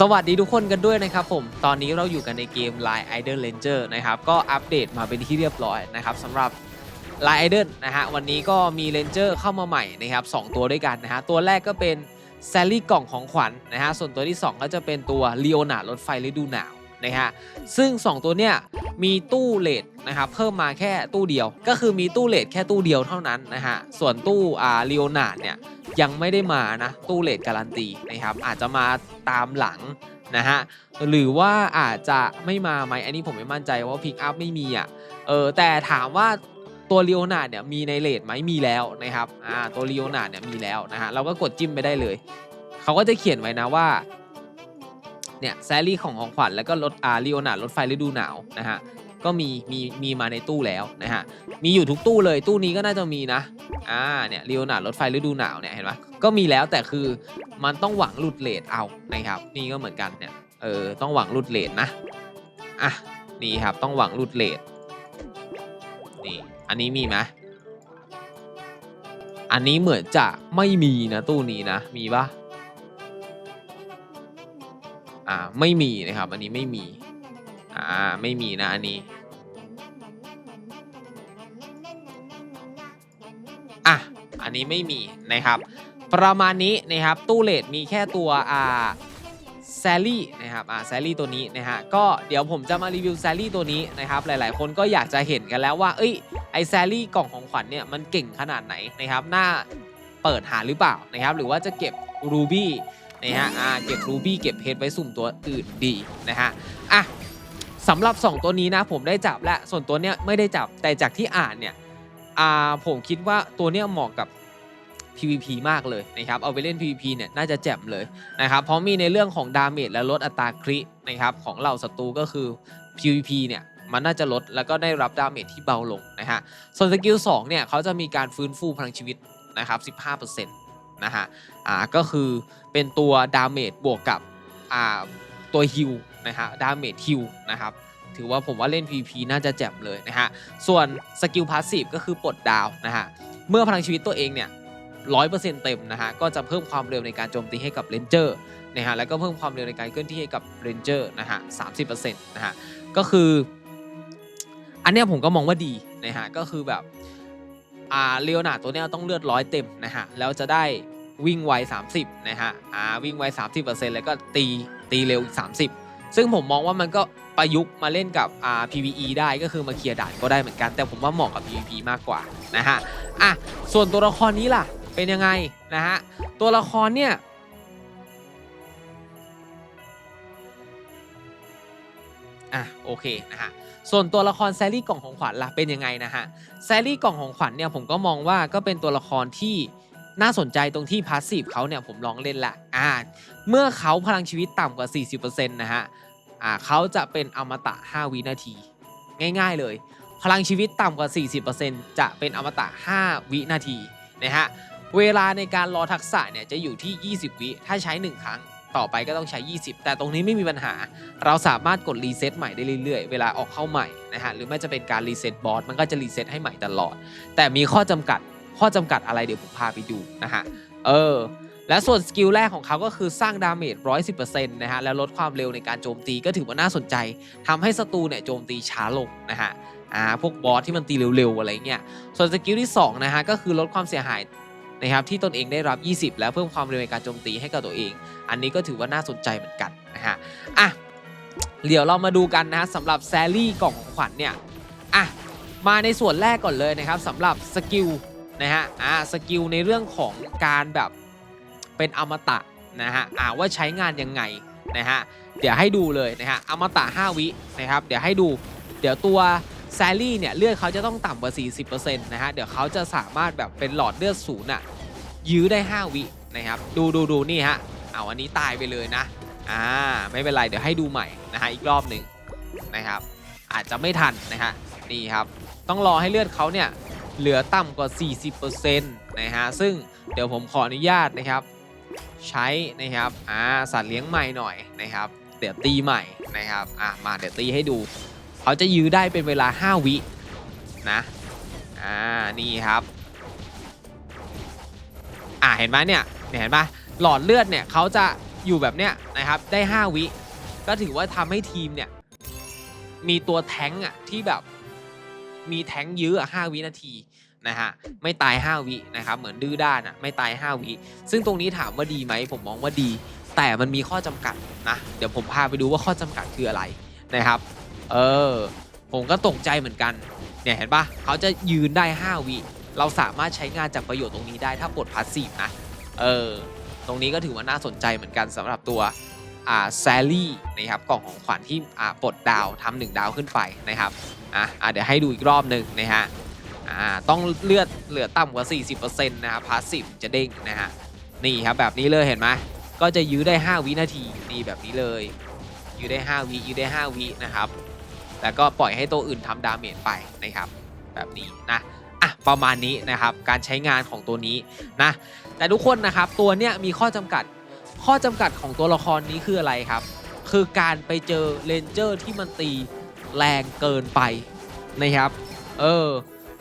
สวัสดีทุกคนกันด้วยนะครับผม ตอนนี้เราอยู่กันในเกม Line Idol Ranger นะครับ ก็อัปเดตมาเป็นที่เรียบร้อยนะครับสำหรับ Line Idol นะฮะ วันนี้ก็มี Ranger เข้ามาใหม่นะครับสองตัวด้วยกันนะฮะ ตัวแรกก็เป็นแซลลี่กล่องของขวัญนนะฮะ ส่วนตัวที่ 2 ก็จะเป็นตัว l ีโอนารถไฟฤดูหนาว นะฮะซึ่ง 2 ตัวเนี้ยมีตู้เลทนะครับเพิ่มมาแค่ตู้เดียว ก็คือมีตู้เลทแค่ตู้เดียวเท่านั้นนะฮะส่วนตู้อ่าลีโอนาเนี่ยยังไม่ได้มานะตู้เลทการันตีนะครับอาจจะมาตามหลังนะฮะหรือว่าอาจจะไม่มาไหมอันนี้ผมไม่มั่นใจว่าพิกอัพไม่มีอะเออแต่ถามว่าตัวลีโอนาเนี่ยมีในเลทไหมมีแล้วนะครับอ่าตัวลีโอนาเนี่ยมีแล้วนะฮะเราก็กดจิ้มไปได้เลย เขาก็จะเขียนไว้นะว่า เนี่ยแซลลี่ของของขวัญแล้วก็รถอาลีโอนาร์รถไฟฤดูหนาวนะฮะก็มีมีมีมาในตู้แล้วนะฮะมีอยู่ทุกตู้เลยตู้นี้ก็น่าจะมีนะอ่าเนี่ยลีโอนาร์รถไฟฤดูหนาวเนี่ยเห็นไหมก็มีแล้วแต่คือมันต้องหวังหลุดเลทเอานะครับนี่ก็เหมือนกันเนี่ยเออต้องหวังหลุดเลทนะอะนี่ครับต้องหวังหลุดเลทนี่อันนี้มีไหมอันนี้เหมือนจะไม่มีนะตู้นี้นะมีปะ อ่าไม่มีนะครับ อันนี้ไม่มีอ่าไม่มีนะอันนี้อะอันนี้ไม่มีนะครับ ประมาณนี้นะครับตู้เลดมีแค่ตัวอ่าแซลลี่นะครับอ่าแซลลี่ตัวนี้นะฮะก็เดี๋ยวผมจะมารีวิวแซลลี่ตัวนี้นะครับหลายๆ คนก็อยากจะเห็นกันแล้วว่าเอ้ยไอแซลลี่กล่องของขวัญเนี่ยมันเก่งขนาดไหนนะครับน่าเปิดหาหรือเปล่านะครับหรือว่าจะเก็บรูบี้ นะฮะอ่าเก็บรูบี้เก็บเพชรไว้สุ่มตัวอื่นดีนะฮะอะสำหรับ 2 ตัวนี้นะผมได้จับและส่วนตัวเนี้ยไม่ได้จับแต่จากที่อ่านเนี่ยอ่าผมคิดว่าตัวเนี้ยเหมาะกับ PVP มากเลยนะครับ เอาไปเล่น PVP เนี่ยน่าจะแจ่มเลยนะครับ เพราะมีในเรื่องของดาเมจและลดอัตราครินะครับของเหล่าศัตรูก็คือ PVP เนี่ยมันน่าจะลดแล้วก็ได้รับดาเมจที่เบาลงนะฮะ ส่วนสกิล2เนี่ยเขาจะมีการฟื้นฟูพลังชีวิตนะครับ 15%น นะฮะอ่าก็คือเป็นตัวดาเมจบวกกับอ่าตัวฮิลนะฮะดาเมจฮิลนะครับถือว่าผมว่าเล่น PVP น่าจะแจ่มเลยนะฮะส่วนสกิลพาสซีฟก็คือปลดดาวนะฮะเมื่อพลังชีวิตตัวเองเนี่ยร้อยเปอร์เซ็นต์เต็มนะฮะก็จะเพิ่มความเร็วในการโจมตีให้กับเรนเจอร์นะฮะแล้วก็เพิ่มความเร็วในการเคลื่อนที่ให้กับเรนเจอร์นะฮะสามสิบเปอร์เซ็นต์นะฮะก็คือ อันเนี้ยผมก็มองว่าดีนะฮะก็คือแบบอ่าเลโอนาตัวเนี้ยต้องเลือดร้อยเต็มนะฮะแล้วจะได้ วิ่งไว 30 นะฮะ อ่า วิ่งไว 30%แล้วก็ตีตีเร็วอีก30 ซึ่งผมมองว่ามันก็ประยุกต์มาเล่นกับอ่า PVE ได้ก็คือมาเคลียร์ด่านก็ได้เหมือนกัน แต่ผมว่าเหมาะกับ PVP มากกว่านะฮะ อะ ส่วนตัวละครนี้ล่ะ เป็นยังไงนะฮะ ตัวละครเนี่ยอะโอเคนะฮะส่วนตัวละครแซลลี่กล่องของขวัญล่ะเป็นยังไงนะฮะแซลลี่กล่องของขวัญเนี่ยผมก็มองว่าก็เป็นตัวละครที่ น่าสนใจตรงที่พาสซีฟเขาเนี่ยผมลองเล่นละอ่าเมื่อเขาพลังชีวิตต่ำกว่า 40%นะฮะอ่าเขาจะเป็นอมตะ 5 วินาที ง่ายๆเลย พลังชีวิตต่ำกว่า 40%จะเป็นอมตะ 5 วินาทีนะฮะเวลาในการรอทักษะเนี่ยจะอยู่ที่ 20 วิ ถ้าใช้ 1 ครั้งต่อไปก็ต้องใช้ 20 แต่ตรงนี้ไม่มีปัญหา เราสามารถกดรีเซ็ตใหม่ได้เรื่อยๆ เวลาออกเข้าใหม่นะฮะ หรือไม่จะเป็นการรีเซ็ตบอสมันก็จะรีเซ็ตให้ใหม่ตลอด แต่มีข้อจำกัด ข้อจำกัดอะไรเดี๋ยวผมพาไปดูนะฮะ เออ และส่วนสกิลแรกของเขาก็คือสร้างดาเมจ110%นต์นะฮะ แล้วลดความเร็วในการโจมตีก็ถือว่าน่าสนใจทำให้ศัตรูเนี่ยโจมตีช้าลงนะฮะ อ่า พวกบอสที่มันตีเร็วๆอะไรเงี้ย ส่วนสกิลที่2นะฮะก็คือลดความเสียหายนะครับที่ตนเองได้รับ 20 แล้วเพิ่มความเร็วในการโจมตีให้กับตัวเอง อันนี้ก็ถือว่าน่าสนใจเหมือนกันนะฮะ อะ เดี๋ยวเรามาดูกันนะฮะสำหรับแซลลี่กล่องของขวัญเนี่ย อะ มาในส่วนแรกก่อนเลยนะครับสำหรับสกิล นะฮะอ่าสกิลในเรื่องของการแบบเป็นอมตะนะฮะอ่าว่าใช้งานยังไงนะฮะเดี๋ยวให้ดูเลยนะฮะอมตะ 5 วินะครับเดี๋ยวให้ดูเดี๋ยวตัวแซลลี่เนี่ยเลือดเขาจะต้องต่ำกว่า 40%นะฮะเดี๋ยวเขาจะสามารถแบบเป็นหลอดเลือดศูนย์อะยื้อได้ 5 วินะครับดูดูดูนี่ฮะเอาอันนี้ตายไปเลยนะอ่าไม่เป็นไรเดี๋ยวให้ดูใหม่นะฮะอีกรอบหนึ่งนะครับอาจจะไม่ทันนะฮะนี่ครับต้องรอให้เลือดเขาเนี่ย เหลือต่ำกว่า 40%นะฮะซึ่งเดี๋ยวผมขออนุญาตนะครับใช้นะครับอ่าสัตว์เลี้ยงใหม่หน่อยนะครับ เดี๋ยวตีใหม่นะครับอ่ามาเดี๋ยวตีให้ดู เขาจะยื้อได้เป็นเวลา 5 วินะอ่านี่ครับอ่าเห็นไหมเนี่ยเห็นปะหลอดเลือดเนี่ยเขาจะอยู่แบบเนี้ยนะครับได้ 5 วิก็ถือว่าทำให้ทีมเนี่ยมีตัวแท้งอะที่แบบ มีแท้งยื้ออะ5วินาทีนะฮะไม่ตาย 5 วินะครับเหมือนดื้อด้านอะไม่ตาย 5 วิ ซึ่งตรงนี้ถามว่าดีไหมผมมองว่าดี แต่มันมีข้อจำกัดนะเดี๋ยวผมพาไปดูว่าข้อจำกัดคืออะไรนะครับ เออ ผมก็ตกใจเหมือนกันเนี่ยเห็นปะเขาจะยืนได้ 5 วิเราสามารถใช้งานจากประโยชน์ตรงนี้ได้ถ้าปลดพาสซีฟนะเออตรงนี้ก็ถือว่าน่าสนใจเหมือนกันสำหรับตัว อ่าแซลลี่นะครับกล่องของขวัญที่อ่าปลดดาวทำหนึ่งดาวขึ้นไปนะครับอะอะเดี๋ยวให้ดูอีกรอบหนึ่งนะฮะอ่าต้องเลือดเหลือต่ำกว่า 40%นะครับพาสซีฟจะเด้งนะฮะนี่ครับแบบนี้เลยเห็นไหมก็จะยื้อได้ 5 วินาทีนี่แบบนี้เลยยื้อได้ 5 วิยื้อได้ 5 วินะครับแล้วก็ปล่อยให้ตัวอื่นทำดาเมจไปนะครับ แบบนี้นะอะประมาณนี้นะครับการใช้งานของตัวนี้นะแต่ทุกคนนะครับตัวเนี้ยมีข้อจำกัด ข้อจำกัดของตัวละครนี้คืออะไรครับ คือการไปเจอเลนเจอร์ที่มันตีแรงเกินไปนะครับ เออ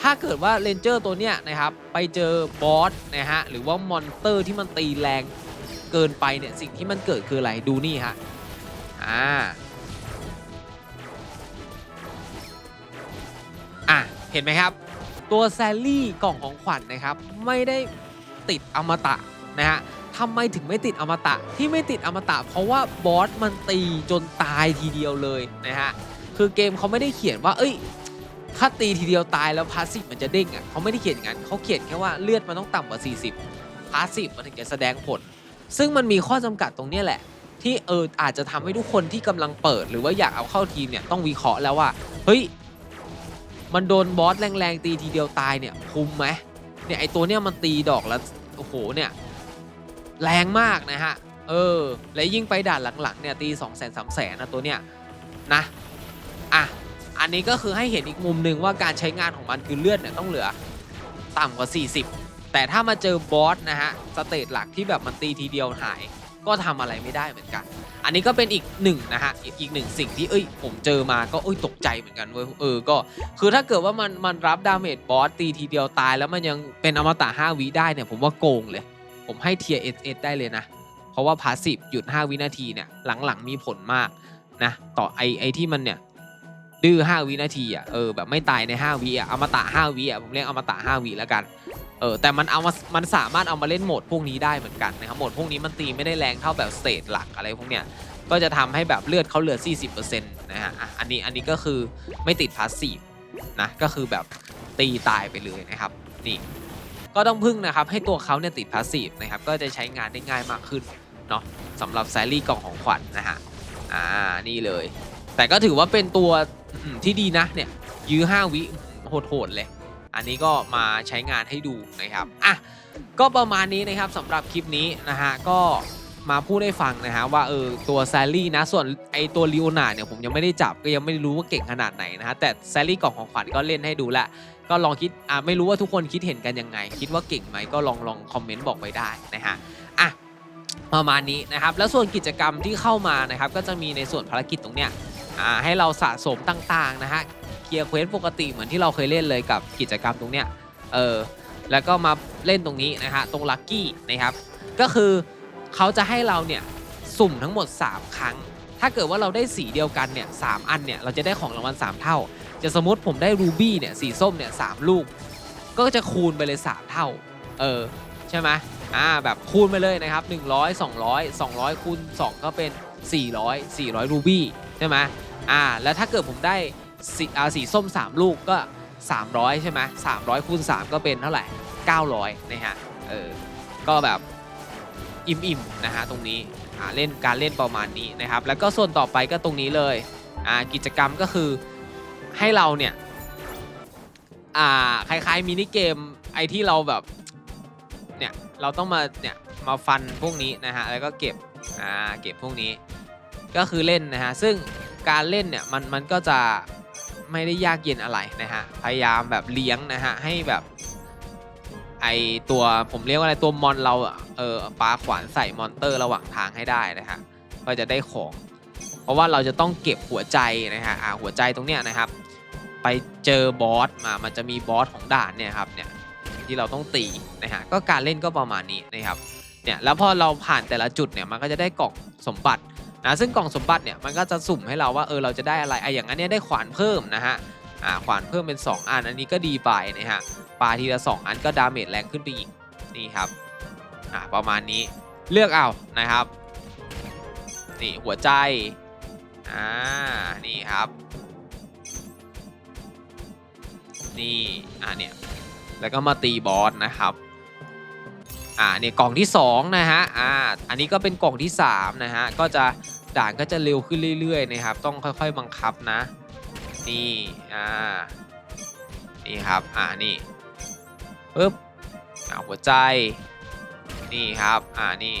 ถ้าเกิดว่าเลนเจอร์ตัวเนี้ยนะครับ ไปเจอบอสนะฮะ หรือว่ามอนเตอร์ที่มันตีแรงเกินไปเนี่ย สิ่งที่มันเกิดคืออะไร ดูนี่ฮะ อ่า อะ เห็นไหมครับ ตัวแซลลี่กล่องของขวัญนะครับ ไม่ได้ติดอมตะนะฮะ ทำไมถึงไม่ติดอมตะ ที่ไม่ติดอมตะ เพราะว่าบอสมันตีจนตายทีเดียวเลยนะฮะคือเกมเขาไม่ได้เขียนว่า เอ้ยถ้าตีทีเดียวตายแล้วพาสซีฟมันจะเด้งอะเขาไม่ได้เขียนอย่างนั้นเขาเขียนแค่ว่าเลือดมันต้องต่ำกว่า 40พาสซีฟมันถึงจะแสดงผล ซึ่งมันมีข้อจำกัดตรงเนี้ยแหละ ที่เอออาจจะทำให้ทุกคนที่กำลังเปิด หรือว่าอยากเอาเข้าทีมเนี่ยต้องวิเคราะห์แล้วว่าเฮ้ยมันโดนบอสแรงๆตีทีเดียวตายเนี่ยคุ้มไหมเนี่ยไอตัวเนี้ยมันตีดอกแล้วโอ้โหเนี่ย แรงมากนะฮะ เออ และยิ่งไปด่านหลังๆเนี่ยตี2องแสนสามแสนนะตัวเนี้ยนะ อะ อันนี้ก็คือให้เห็นอีกมุมหนึ่งว่าการใช้งานของมันคือเลือดเนี่ยต้องเหลือต่ำกว่า 40 แต่ถ้ามาเจอบอสนะฮะสเตจหลักที่แบบมันตีทีเดียวหาย ก็ทำอะไรไม่ได้เหมือนกัน อันนี้ก็เป็นอีกหนึ่งนะฮะอีกอีกหนึ่งสิ่งที่เอ้ยผมเจอมาก็เอ้ยตกใจเหมือนกันเว้ยเออก็คือถ้าเกิดว่ามันมันรับดาเมจบอสตีทีเดียวตาย แล้วมันยังเป็นอมตะ5วิได้เนี่ยผมว่าโกงเลย ผมให้เทียเอสได้เลยนะ เพราะว่าพาสซีฟหยุด 5 วินาทีเนี่ยหลังๆมีผลมากนะต่อไอไอที่มันเนี่ยดื้อ 5 วินาทีอะเออแบบไม่ตายใน 5 วิอะอมตะ 5 วิอะผมเรียกอมตะ 5 วิแล้วกันเออแต่มันเอามามันสามารถเอามาเล่นโหมดพวกนี้ได้เหมือนกันนะครับโหมดพวกนี้มันตีไม่ได้แรงเท่าแบบสเตจหลักอะไรพวกเนี้ยก็จะทำให้แบบเลือดเขาเหลือ 40%นะฮะอะอันนี้อันนี้ก็คือไม่ติดพาสซีฟนะก็คือแบบตีตายไปเลยนะครับนี่ ก็ต้องพึ่งนะครับให้ตัวเขาเนี่ยติดพาสซีฟนะครับก็จะใช้งานได้ง่ายมากขึ้นเนาะสำหรับแซลลี่กล่องของขวัญนะฮะอ่านี่เลย แต่ก็ถือว่าเป็นตัวที่ดีนะเนี่ยยื้อ 5 วิโหดๆเลย อันนี้ก็มาใช้งานให้ดูนะครับอะก็ประมาณนี้นะครับสำหรับคลิปนี้นะฮะก็ มาพูดให้ฟังนะฮะว่าเออตัวแซลลี่นะส่วนไอตัวลิโอนาเนี่ยผมยังไม่ได้จับก็ยังไม่รู้ว่าเก่งขนาดไหนนะฮะแต่แซลลี่กล่องของขวัญก็เล่นให้ดูละก็ลองคิดอะไม่รู้ว่าทุกคนคิดเห็นกันยังไง คิดว่าเก่งไหมก็ลองลองคอมเมนต์บอกไว้ได้นะฮะอะประมาณนี้นะครับแล้วส่วนกิจกรรมที่เข้ามานะครับก็จะมีในส่วนภารกิจตรงเนี้ยอ่าให้เราสะสมต่างๆนะฮะเคลียร์เควสปกติเหมือนที่เราเคยเล่นเลยกับกิจกรรมตรงเนี้ยเออแล้วก็มาเล่นตรงนี้นะฮะตรงลัคกี้นะครับก็คือ เขาจะให้เราเนี่ยสุ่มทั้งหมด 3 ครั้ง ถ้าเกิดว่าเราได้สีเดียวกันเนี่ยสามอันเนี่ยเราจะได้ของรางวัล3 เท่า จะสมมติผมได้รูบี้เนี่ยสีส้มเนี่ยสามลูก ก็จะคูณไปเลย 3 เท่า เออ ใช่ไหมอ่าแบบคูณไปเลยนะครับ 100 200 200คูณ2ก็เป็น 400 400รูบี้ใช่ไหมอ่าแล้วถ้าเกิดผมได้สีสีส้ม 3 ลูกก็ 300 ใช่ไหม300คูณ3ก็เป็นเท่าไหร่ 900นะฮะเออก็แบบ อิ่มๆนะฮะตรงนี้เล่นการเล่นประมาณนี้นะครับ แล้วก็ส่วนต่อไปก็ตรงนี้เลยกิจกรรมก็คือให้เราเนี่ยคล้ายๆมินิเกมไอที่เราแบบเนี่ยเราต้องมาเนี่ยมาฟันพวกนี้นะฮะแล้วก็เก็บอ่าเก็บพวกนี้ก็คือเล่นนะฮะซึ่งการเล่นเนี่ยมันมันก็จะไม่ได้ยากเย็นอะไรนะฮะพยายามแบบเลี้ยงนะฮะให้แบบ ไอตัวผมเรียกว่าอะไรตัวมอนเราเออปาขวานใส่มอนเตอร์ระหว่างทางให้ได้นะฮะก็จะได้ของ เพราะว่าเราจะต้องเก็บหัวใจนะฮะอ่าหัวใจตรงเนี้ยนะครับ ไปเจอบอสมามันจะมีบอสของด่านเนี่ยครับเนี่ยที่เราต้องตีนะฮะก็การเล่นก็ประมาณนี้นะครับเนี่ยแล้วพอเราผ่านแต่ละจุดเนี่ยมันก็จะได้กล่องสมบัตินะซึ่งกล่องสมบัติเนี่ยมันก็จะสุ่มให้เราว่าเออเราจะได้อะไรไออย่างอันเนี้ยได้ขวานเพิ่มนะฮะ อ่าขวานเพิ่มเป็น 2 อัน อันนี้ก็ดีไปนะฮะปาทีละ 2 อันก็ดาเมจแรงขึ้นไปอีกนี่ครับอ่าประมาณนี้เลือกเอานะครับนี่หัวใจอ่านี่ครับนี่อ่าเนี่ยแล้วก็มาตีบอสนะครับอ่าเนี่ยกล่องที่2นะฮะอ่าอันนี้ก็เป็นกล่องที่3นะฮะก็จะด่านก็จะเร็วขึ้นเรื่อยๆนะครับต้องค่อยๆบังคับนะ นี่อ่านี่ครับอ่านี่ปึ๊บอ่าหัวใจ นี่ครับอ่านี่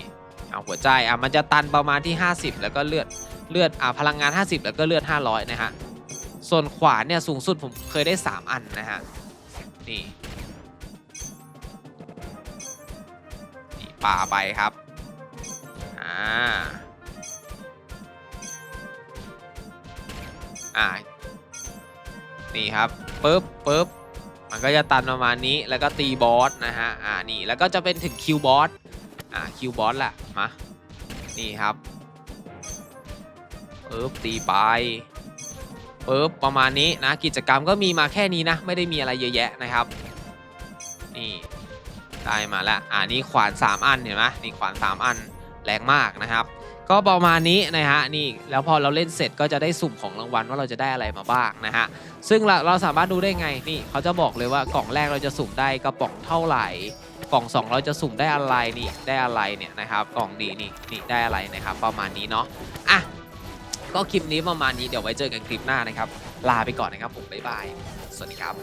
เอาหัวใจอ่ามันจะตันประมาณที่ 50 แล้วก็เลือดเลือดอ่าพลังงาน 50 แล้วก็เลือด 500 นะฮะส่วนขวานเนี่ยสูงสุดผมเคยได้ 3 อันนะฮะนี่นี่ป่าไปครับอ่าอ่า นี่ครับปึ๊บปึ๊บมันก็จะตันประมาณนี้แล้วก็ตีบอสนะฮะอ่านี่แล้วก็จะเป็นถึงคิวบอสอ่าคิวบอสแหละมานี่ครับปึ๊บตีไปปึ๊บประมาณนี้นะกิจกรรมก็มีมาแค่นี้นะ ไม่ได้มีอะไรเยอะแยะนะครับ นี่ได้มาแล้วอ่านี่ขวาน 3 อันเห็นไหมนี่ขวาน 3 อันแรงมากนะครับ ก็ประมาณนี้นะฮะนี่แล้วพอเราเล่นเสร็จก็จะได้สุ่มของรางวัลว่าเราจะได้อะไรมาบ้างนะฮะซึ่งเราเราสามารถดูได้ไงนี่เขาจะบอกเลยว่ากล่องแรกเราจะสุ่มได้กระป๋องเท่าไหร่ กล่อง 2 เราจะสุ่มได้อะไรนี่ได้อะไรเนี่ยนะครับกล่องนี้นี่นี่ได้อะไรนะครับประมาณนี้เนาะอะก็คลิปนี้ประมาณนี้เดี๋ยวไว้เจอกันคลิปหน้านะครับลาไปก่อนนะครับผมบ๊ายบายสวัสดีครับ